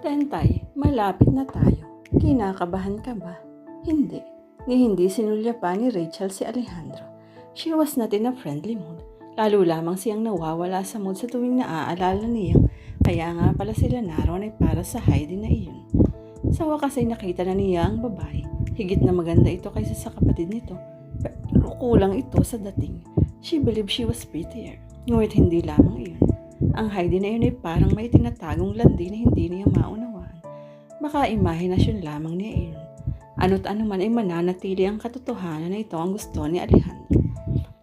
Tentay, malapit na tayo. Kinakabahan ka ba? Hindi. Ni hindi sinulya pa ni Rachel si Alejandro. She was not in a friendly mood. Lalo lamang siyang nawawala sa mood sa tuwing naaalala niya. Kaya nga pala sila naroon ay para sa Heidi na iyon. Sa wakas ay nakita na niya ang babae. Higit na maganda ito kaysa sa kapatid nito. Pero kulang ito sa dating. She believed she was prettier. Ngunit hindi lamang iyon. Ang Heidi na iyon ay parang may tinatagong landi na hindi niya maunawaan. Baka imahinasyon lamang niya iyon. Ano't ano man ay mananatili ang katotohanan na ito ang gusto ni Alejandro.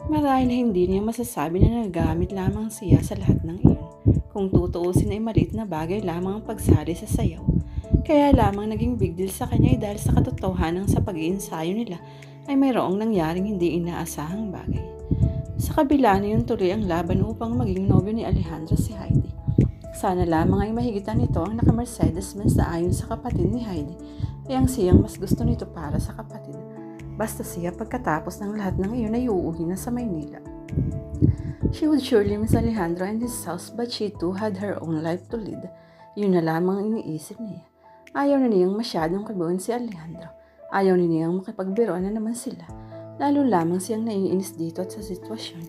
Marahil hindi niya masasabi na nagamit lamang siya sa lahat ng iyon. Kung tutuusin ay maliit na bagay lamang ang pagsali sa sayaw. Kaya lamang naging big deal sa kanya ay dahil sa katotohanan sa pag-iinsayo nila ay mayroong nangyaring hindi inaasahang bagay. Kabila na yun tuloy ang laban upang maging nobyo ni Alejandro si Heidi. Sana lamang ay mahigitan nito ang naka-Mercedes-Benz na ayon sa kapatid ni Heidi ay ang siyang mas gusto nito para sa kapatid. Basta siya pagkatapos ng lahat ng iyon ay uuwi na sa Maynila. She would surely miss Alejandro and his house but she too had her own life to lead. Yun na lamang ang iniisip niya. Ayaw na niyang masyadong kabuin si Alejandro. Ayaw na niyang makipagbiroan na naman sila. Lalo lamang siyang naiinis dito at sa sitwasyon.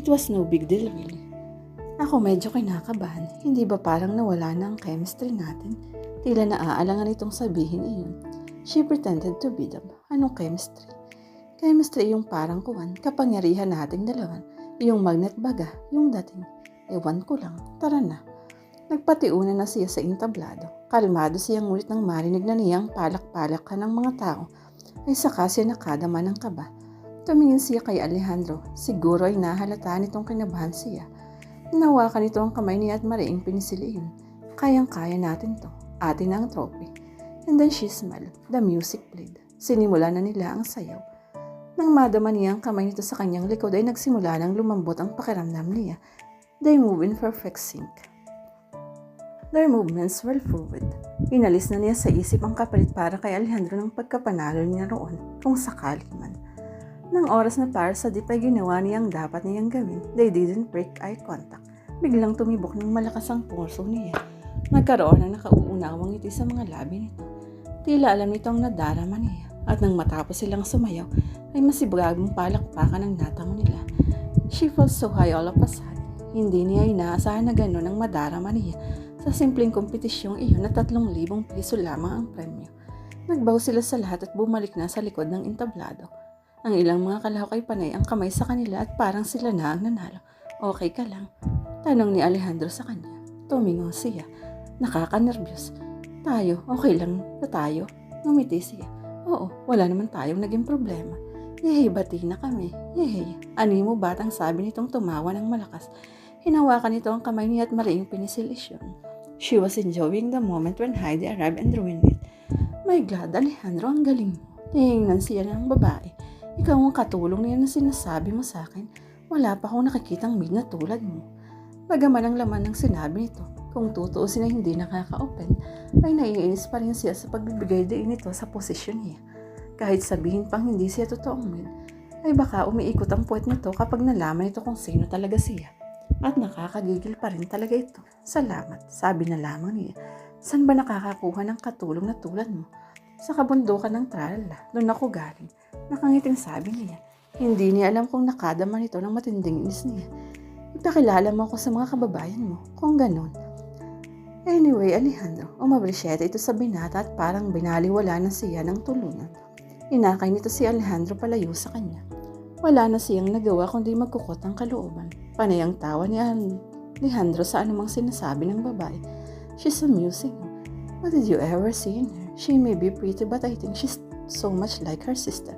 It was no big deal really. Ako medyo kinakabahan. Hindi ba parang nawala na ang chemistry natin? Tila naaalangan itong sabihin iyon. She pretended to be them. Anong chemistry? Chemistry yung parang kuwan, kapangyarihan nating dalawan. Yung magnet baga, yung dating. Ewan ko lang, tara na. Nagpatiuna na siya sa intablado. Kalmado siya ngunit nang marinig na niyang palak-palakan ng mga tao, ay saka siya nakadama ng kaba. Tumingin siya kay Alejandro. Siguro ay nahalata nitong kinabahan siya. Nawakan nito ang kamay niya at mariing pinisili yun. Kayang-kaya natin to. Atin ang trophy. And then she smiled. The music played. Sinimula na nila ang sayaw. Nang madama niya ang kamay nito sa kanyang likod ay nagsimula nang lumambot ang pakiramdam niya. They move in perfect sync. Their movements were fluid. Inalis na niya sa isip ang kapalit para kay Alejandro ng pagkapanalo niya roon, kung sakali man. Nang oras na para sa dip ay ginawa niya ang dapat niyang gawin, they didn't break eye contact. Biglang tumibok ng malakas ang pulso niya. Nagkaroon ng nakauunawang ngiti sa mga labi nito. Tila alam nito ang nadarama niya. At nang matapos silang sumayaw, ay masibagong palakpakan ang natamo nila. She felt so high all of a sudden. Hindi niya inaasahan na gano'n ang madarama niya sa simpleng kompetisyong iyon na tatlong libong piso lamang ang premyo. Nagbaw sila sa lahat at bumalik na sa likod ng entablado. Ang ilang mga kalahok ay panay ang kamay sa kanila at parang sila na ang nanalo. Okay ka lang? Tanong ni Alejandro sa kanya. Tumingon siya. Nakakanervyos. Tayo, okay lang na tayo. Ngumiti siya. Oo, wala naman tayong naging problema. Yehey, bati na kami. Yehey. Ani mo batang sabi nitong tumawa ng malakas. Hinawakan nito ang kamay niya at mariing pinisilisyon. She was enjoying the moment when Heidi arrived and ruined it. My God, Alejandro, ang galing mo. Tingnan siya ng babae. Ikaw ang katulong niya na sinasabi mo sa akin. Wala pa akong nakikitang maid na tulad mo. Bagaman ang laman ng sinabi nito, kung tutuusin na hindi nakaka-open, ay naiinis pa rin siya sa pagbibigay din nito sa posisyon niya. Kahit sabihin pang hindi siya totoong maid, ay baka umiikot ang puwet nito kapag nalaman ito kung sino talaga siya. At nakakagigil pa rin talaga ito. Salamat, sabi na lamang niya. San ba nakakakuha ng katulong na tulad mo? Sa kabundukan ng tralala, doon ako galing. Nakangiting sabi niya. Hindi niya alam kung nakadama nito ng matinding inis niya. Ipakilala mo ako sa mga kababayan mo, kung ganon. Anyway, Alejandro, umabrisyeta ito sa binata at parang binaliwala na siya ng tulunan. Inakay nito si Alejandro palayo sa kanya. Wala na siyang nagawa kundi magkukot ang kalooban. Panay ang tawa ni Alejandro sa anumang sinasabi ng babae. She's amusing. What did you ever see in her? She may be pretty but I think she's so much like her sister.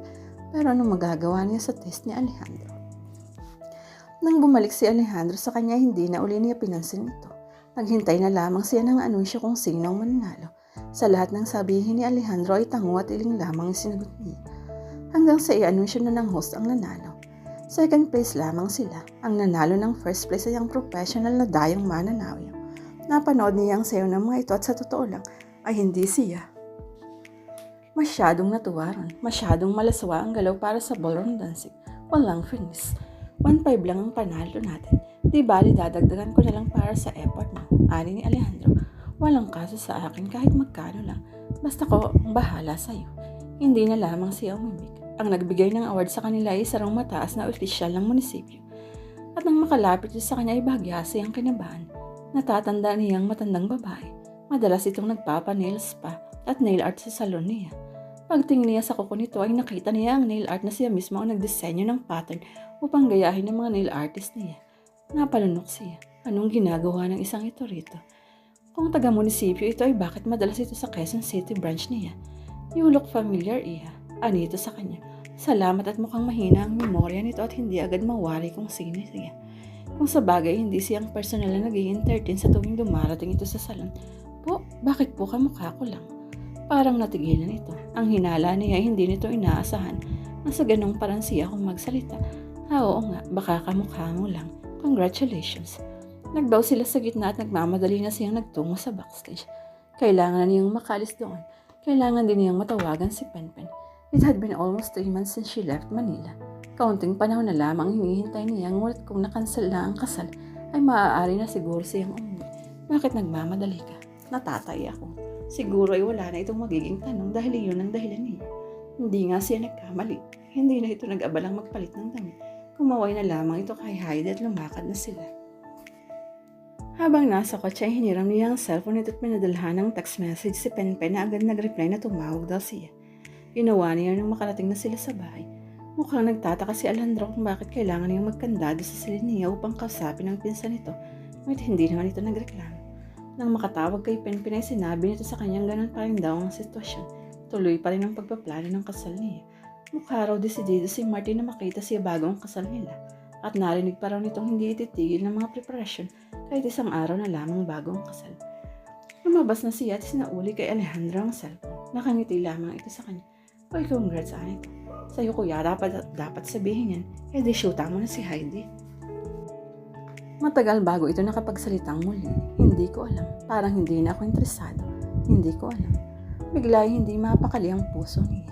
Pero ano magagawa niya sa test ni Alejandro? Nang bumalik si Alejandro sa kanya, hindi na uli niya pinansin ito. Naghintay na lamang siya ng anunsyo kung sino ang mananalo. Sa lahat ng sabihin ni Alejandro ay tango at iling lamang ang sinagot niya. Hanggang sa i-anunsyo na ng host ang nanalo. Second place lamang sila. Ang nanalo ng first place ay ang professional na dayang mananawi. Napanood niya ang sayo ng mga ito at sa totoo lang ay hindi siya. Masyadong natuwa ron. Masyadong malaswa ang galaw para sa ballroom dancing. Walang finish. 1.5 lang ang panalo natin. Di bali dadagdagan ko na lang para sa effort mo. Ani ni Alejandro. Walang kaso sa akin kahit magkano lang. Basta ko ang bahala sa'yo. Hindi na lamang siya umimik. Ang nagbigay ng award sa kanila ay isang mataas na opisyal ng munisipyo. At nang makalapit sa kanya ay bagyasi ang kinabahan. Natatanda niyang matandang babae. Madalas itong nagpapa-nails pa at nail art sa salon niya. Pagtingin niya sa kuko nito ay nakita niya ang nail art na siya mismo ang nagdisenyo ng pattern upang gayahin ng mga nail artist niya. Napalunok siya. Anong ginagawa ng isang ito rito? Kung taga-munisipyo ito ay bakit madalas ito sa Quezon City branch niya? You look familiar, Iha. Anito sa kanya. Salamat at mukhang mahina ang memorya nito at hindi agad mawari kung sino siya. Kung sa bagay, hindi siyang personal na naging entertain sa tuwing dumarating ito sa salon. Po, bakit po kamukha ko lang? Parang natigilan ito. Ang hinala niya hindi nito inaasahan na sa ganong parang siya kung magsalita. Ah, oo nga, baka kamukha mo lang. Congratulations. Nagbaw sila sa gitna at nagmamadali na siyang nagtungo sa backstage. Kailangan niyang makalis doon. Kailangan din niyang matawagan si Penpen. It had been almost three months since she left Manila. Kaunting panahon na lamang hinihintay niya ngunit kung nakansel na ang kasal, ay maaari na siguro siyang umuwi. Bakit nagmamadali ka? Natatay ako. Siguro ay wala na itong magiging tanong dahil iyon ang dahilan niya. Hindi nga siya nagkamali. Hindi na ito nag-abalang magpalit ng damit. Kumaway na lamang ito kay Heidi at lumakad na sila. Habang nasa kotse ay hiniram niya ang cellphone nito at pinadalhan ng text message si Penpen na agad nag-reply na tumawag daw siya. Ginawa niya nang makarating na sila sa bahay. Mukhang nagtataka si Alejandro kung bakit kailangan niyang magkandado sa silid niya upang kausapin ang pinsan nito, ngunit hindi naman ito nagreklamo. Nang makatawag kay Penpen ay sinabi nito sa kanyang ganun pa rin daw ang sitwasyon. Tuloy pa rin ang pagpaplano ng kasal niya. Mukha raw desidido si Martin na makita siya bago ang kasal nila. At narinig pa raw nitong hindi ititigil ng mga preparasyon kahit isang araw na lamang bago ang kasal. Lumabas na siya at sinauli kay Alejandro ang cellphone. Nakangiti lamang ito sa kanya. Hoy, congrats, Anito. Sa'yo kuya, dapat, dapat sabihin yan. Eh di shoota mo na si Heidi. Matagal bago ito nakapagsalitang muli. Hindi ko alam. Parang hindi na ako interesado. Hindi ko alam. Bigla hindi mapakali ang puso niya.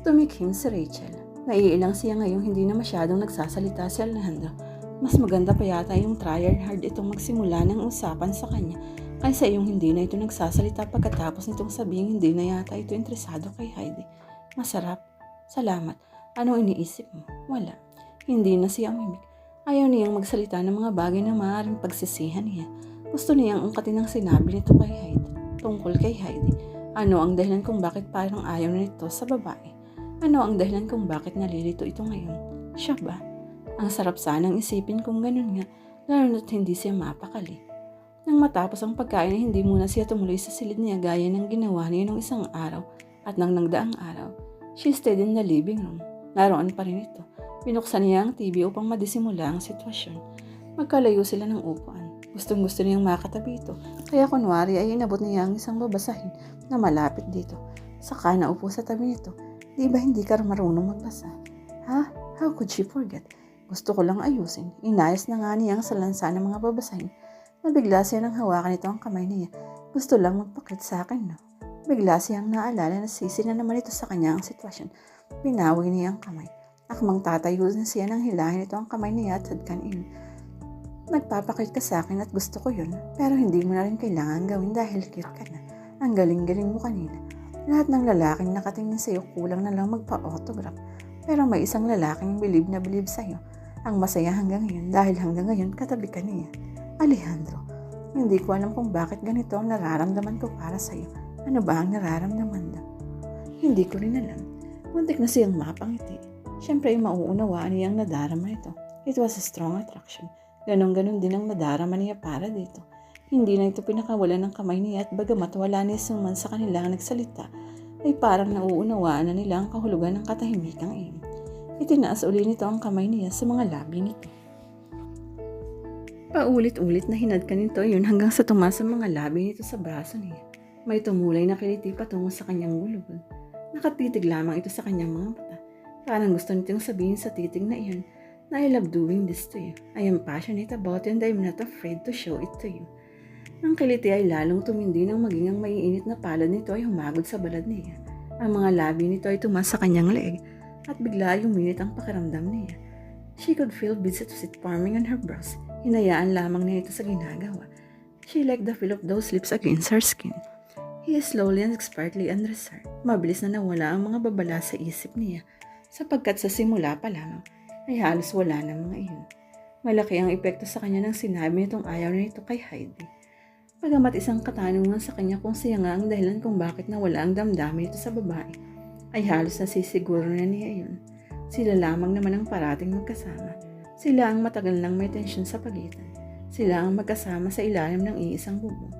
Tumikim si Rachel. Naiilang siya ngayong hindi na masyadong nagsasalita si Alejandro. Mas maganda pa yata yung try hard itong magsimula ng usapan sa kanya kaysa yung hindi na ito nagsasalita pagkatapos nitong sabihin hindi na yata ito interesado kay Heidi. Masarap. Salamat. Anong iniisip mo? Wala. Hindi na siya umimik. Ayaw niyang magsalita ng mga bagay na maaaring pagsisihan niya. Gusto niyang ungkatin ang sinabi nito kay Heidi. Tungkol kay Heidi. Ano ang dahilan kung bakit parang ayaw na nito sa babae? Ano ang dahilan kung bakit nalilito ito ngayon? Siya ba? Ang sarap sanang isipin kung ganun nga, lalo na't hindi siya mapakali. Nang matapos ang pagkain hindi muna siya tumuloy sa silid niya gaya ng ginawa niya nung isang araw at nang nagdaang araw. She stayed in the living room. Naroon pa rin ito. Binuksan niya ang TV upang madisimula ang sitwasyon. Magkalayo sila ng upuan. Gustong gusto niyang makatabi ito. Kaya kunwari ay inabot niya ang isang babasahin na malapit dito. Saka naupo sa tabi nito. Di ba hindi ka marunong magbasa? Ha? How could she forget? Gusto ko lang ayusin. Inayos na nga niya ang salansa ng mga babasahin. Nabigla siya nang hawakan ito ang kamay niya. Gusto lang magpakit sa akin, no? Bigla siyang naalala na sisi na naman ito sa kanya ang sitwasyon. Binawi niya ang kamay. Akmang tatayo na siya nang hilahin ito ang kamay niya at hadkanin. Nagpapakit ka sa akin at gusto ko yun, pero hindi mo na rin kailangan gawin dahil cute ka na. Ang galing-galing mo kanina. Lahat ng lalaking nakatingin sa'yo kulang na lang magpa-autograph. Pero may isang lalaking bilib na bilib sa'yo. Ang masaya hanggang ngayon dahil hanggang ngayon katabi ka niya. Alejandro, hindi ko alam kung bakit ganito ang nararamdaman ko para sa'yo. Ano ba ang nararamdaman na? Hindi ko rin alam. Muntik na siyang mapangiti. Siyempre, mauunawaan niyang nadarama ito. It was a strong attraction. Ganon-ganon din ang nadarama niya para dito. Hindi na ito pinakawalan ng kamay niya at bagamat wala niya suman sa kanila ang nagsalita, ay parang nauunawaan na nila ang kahulugan ng katahimikang iyon. Itinaas uli nito ang kamay niya sa mga labi nito. Paulit-ulit na hinadkan nito yun hanggang sa tumas ang mga labi nito sa braso niya. May tumulay na kiliti patungo sa kanyang gulubog. Nakatitig lamang ito sa kanyang mga mata. Parang gusto nitong sabihin sa titig na iyon na I love doing this to you. I am passionate about you and I'm not afraid to show it to you. Ang kiliti ay lalong tumindi nang maging ang maiinit na palad nito ay humagod sa balad niya. Ang mga labi nito ay tumas sa kanyang leeg at bigla ay uminit ang pakiramdam niya. She could feel beads of sweat forming on her brows. Hinayaan lamang niya ito sa ginagawa. She liked the feel of those lips against her skin. He slowly and expertly undressed her. Mabilis na nawala ang mga babala sa isip niya sapagkat sa simula pa lamang ay halos wala na mga iyon. Malaki ang epekto sa kanya nang sinabi nitong ayaw na ito kay Heidi. Pagamat isang katanungan sa kanya kung siya nga ang dahilan kung bakit nawala ang damdamin nito sa babae, ay halos nasisiguro na niya iyon. Sila lamang naman ang parating magkasama. Sila ang matagal nang may tensyon sa pagitan. Sila ang magkasama sa ilalim ng iisang bubong.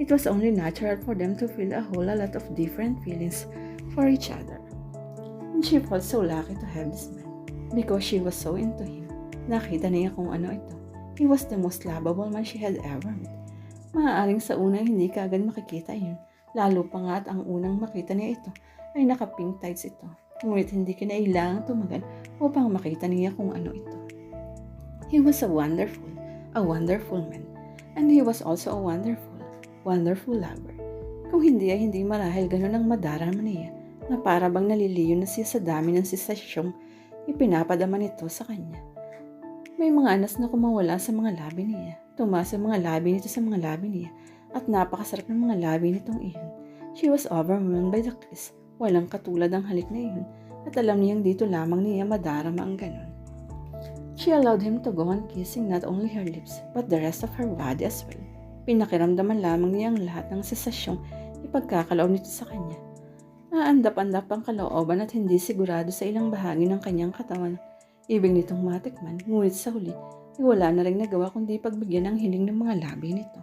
It was only natural for them to feel a whole lot of different feelings for each other. And she felt so lucky to have this man because she was so into him. Nakita niya kung ano ito. He was the most lovable man she had ever met. Maaaring sa una hindi ka agad makikita yun. Lalo pa nga at ang unang makita niya ito ay naka-pink tights ito. Ngunit hindi kinailangang tumagal upang makita niya kung ano ito. He was a wonderful, a wonderful man. And he was also a wonderful, wonderful lover. Kung hindi ay hindi marahil ganun ang madarama niya na para bang naliliyo na siya sa dami ng sensasyong ipinapadama nito sa kanya. May mga anas na kumawala sa mga labi niya. Tumaas ang mga labi nito sa mga labi niya at napakasarap ng mga labi nitong iyon. She was overwhelmed by the kiss. Walang katulad ang halik na iyon at alam niyang dito lamang niya madarama ang ganon. She allowed him to go on kissing not only her lips but the rest of her body as well. Pinakiramdaman lamang niya ang lahat ng sesasyong ipagkakaloob nito sa kanya. Naandap-andap ang kalooban at hindi sigurado sa ilang bahagi ng kanyang katawan. Ibig nitong matikman, ngunit sa huli, ay wala na rin nagawa kundi pagbigyan ng hiling ng mga labi nito.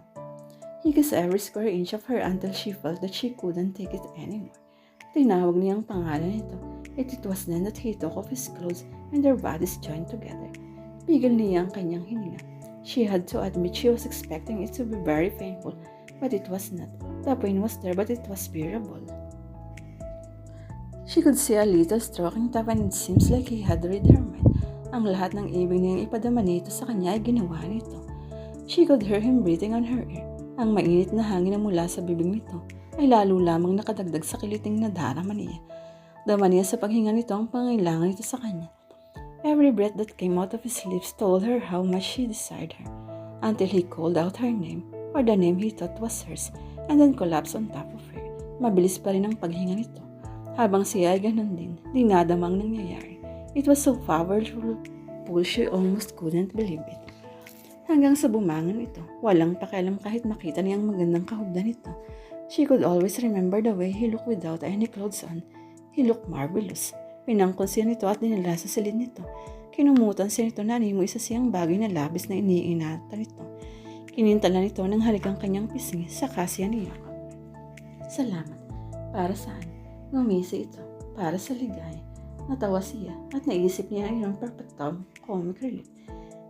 He kissed every square inch of her until she felt that she couldn't take it anymore. Tinawag niya ang pangalan nito, at it was then that he took off his clothes and their bodies joined together. Pigil niya ang kanyang hininga. She had to admit she was expecting it to be very painful, but it was not. The pain was there, but it was bearable. She could see a stroking tap and it seems like he had read her mind. Ang lahat ng ibig niyang ipadama nito sa kanya ay ginawa nito. She could hear him breathing on her ear. Ang mainit na hangin na mula sa bibig nito ay lalo lamang nakadagdag sa kiliting na darama niya. Dama niya sa paghinga nito ang pangailangan nito sa kanya. Every breath that came out of his lips told her how much she desired her, until he called out her name, or the name he thought was hers, and then collapsed on top of her. Mabilis pa rin ang paghinga nito. Habang siya ay ganun din, dinadamang nangyayari. It was so powerful, she almost couldn't believe it. Hanggang sa bumangon ito, walang pakialam kahit makita niya ang magandang kahugdan nito. She could always remember the way he looked without any clothes on. He looked marvelous. Pinangkol siya nito at dinala sa silid nito. Kinumutan siya nito na animo isa siyang bagay na labis na iniinata nito. Kinintala nito ng haligang kanyang pisngi sa kasya niya. Salamat. Para saan? Ngumisi ito. Para sa ligaya. Natawa siya at naisip niya ay yung perfectong comic relief.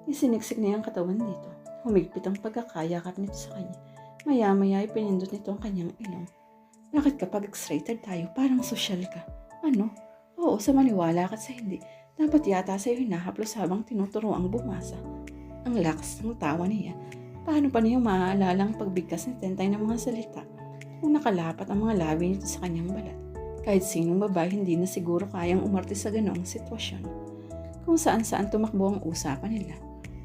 Isiniksik niya ang katawan dito. Humigpit ang pagkakayakap nito sa kanya. Maya-maya ay pinindot nito ang kanyang ilong. Bakit kapag excited tayo, parang social ka? Ano? Oo, sa maniwala ka sa hindi. Dapat yata sa'yo hinahaplos habang tinuturo ang bumasa. Ang lakas ng tawa niya. Paano pa niya maaalala ang pagbigkas ni Tentay ng mga salita kung nakalapat ang mga labi nito sa kanyang balat? Kahit sinong babae hindi na siguro kayang umarte sa ganoong sitwasyon. Kung saan-saan tumakbo ang usapan nila.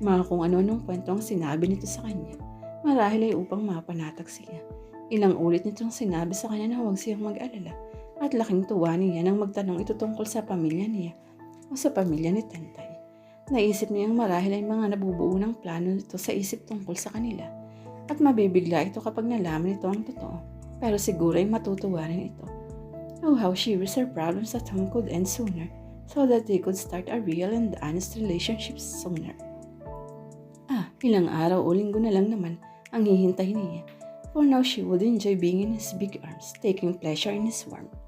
Mga kung ano-anong kwento ang sinabi nito sa kanya. Marahil ay upang mapanatag siya. Ilang ulit nitong sinabi sa kanya na huwag siyang mag-alala at laking tuwa niya nang magtanong ito tungkol sa pamilya niya o sa pamilya ni Tentay. Naisip niyang marahil ay mga nabubuo ng plano nito sa isip tungkol sa kanila at mabibigla ito kapag nalaman nito ang totoo pero siguro ay matutuwa rin ito. Oh, how she wished her problems at home could end sooner so that they could start a real and honest relationship sooner. Ah, ilang araw o linggo na lang naman ang hihintayin niya. For now, she would enjoy being in his big arms, taking pleasure in his warmth.